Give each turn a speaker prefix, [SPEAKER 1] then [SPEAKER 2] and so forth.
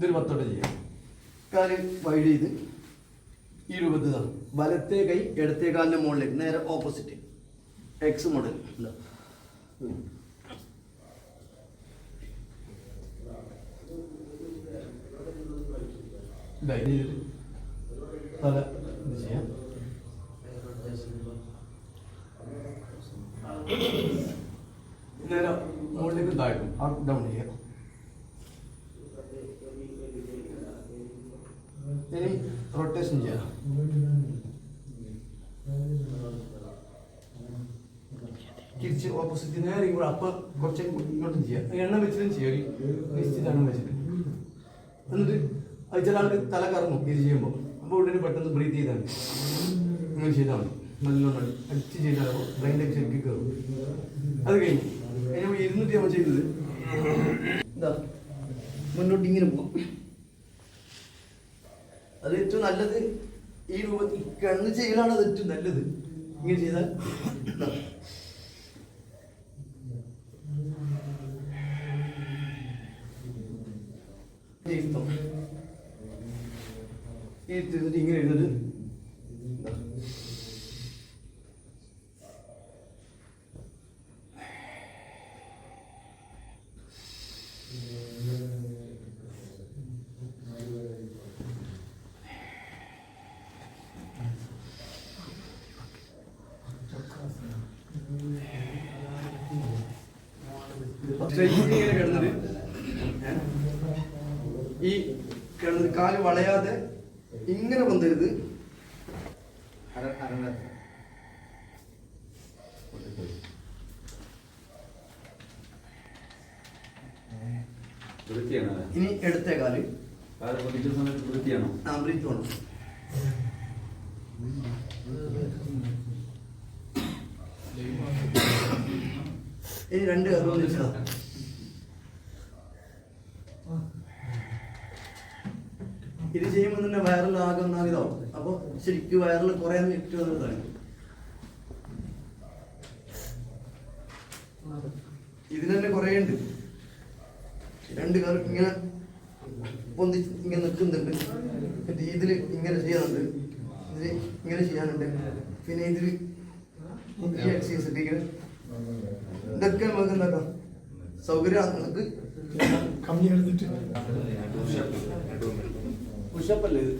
[SPEAKER 1] ഇതൊരു പത്തോട്ട് ചെയ്യാം. കാര്യം വൈഡ് ചെയ്ത് ഈ രൂപത്തിൽ ഇതാണ് വലത്തെ കൈ ഇടത്തെ കാലിന്റെ മുകളിലേക്ക് നേരെ ഓപ്പോസിറ്റ് എക്സ് മോഡൽ ഇതാ. തല ചെയ്യാം നേരെ മുകളിലേക്ക് താഴ്ത്തും അപ്പ് ഡൗൺ ചെയ്യാം ഇനി റൊട്ടേഷൻ ചെയ്യാം തിരിച്ച് ഓപ്പോസിറ്റ് നേരെ ഇങ്ങോട്ട് അപ്പൊ കുറച്ച് ഇങ്ങോട്ടും ചെയ്യാം എണ്ണം വെച്ചിട്ടും ചെയ്യാം നിശ്ചിത എണ്ണം വെച്ചിട്ട് എന്നിട്ട് അത് ചില ആൾക്ക് തല കറങ്ങും ഇത് ചെയ്യുമ്പോൾ അപ്പോൾ ഉടനെ പെട്ടെന്ന് ബ്രീത്ത് ചെയ്താൽ മതി ഇങ്ങനെ ചെയ്താൽ മതി നല്ലോണം അടി- അടിച്ച് ചെയ്താൽ ബ്രെയിനിലേക്ക് ശരിക്കും കയറും അത് കഴിഞ്ഞു കഴിഞ്ഞപ്പോൾ ഇരുന്നിട്ട് നമ്മൾ ചെയ്തത് ഇതാ മുന്നോട്ട് ഇങ്ങനെ പോവാം അത് ഏറ്റവും നല്ലത് ഈ രൂപത്തിൽ കണ്ണ് ചെയ്യലാണ് അത് ഏറ്റവും നല്ലത്. ഇങ്ങനെ ചെയ്താൽ? ഇങ്ങനെ ഇരുന്നിട്ട് ഇതാ. സ്ട്രെയിറ്റ് ഇങ്ങനെ കിടന്നിട്ട് ഈ കിടന്നിട്ട് കാൽ വളയാതെ ഇങ്ങനെ പൊന്തരുത്.
[SPEAKER 2] വൃത്തിയാണോ?
[SPEAKER 1] ഇനി എടുത്ത
[SPEAKER 2] കാൽ. വൃത്തിയാണോ?
[SPEAKER 1] ആ ബ്രീത്ത് വേണം ഇനി രണ്ട് വെച്ചതാ ഇത് ചെയ്യുമ്പോൾ തന്നെ വൈറൽ ആകെ ഒന്നാകിതാവും അപ്പൊ ശരിക്കും വൈറൽ കുറെ ലിഫ്റ്റ് വന്നതാണ് ഇതിന് തന്നെ കുറെ ഉണ്ട്. രണ്ട് കാലം ഇങ്ങനെ പൊന്തി ഇങ്ങനെ നിൽക്കുന്നുണ്ട്. എന്നിട്ട് ഇതിൽ ഇങ്ങനെ ചെയ്യാനുണ്ട്. ഇതിൽ ഇങ്ങനെ ചെയ്യാനുണ്ട്. പിന്നെ ഇതിൽ ഇങ്ങനെ ഇതൊക്കെ നമുക്ക് എന്താക്കാം സൗകര്യം? നമുക്ക്
[SPEAKER 3] കമ്മി എടുത്തിട്ട്.
[SPEAKER 1] പുഷപ്പ് അല്ലേ ഇത്.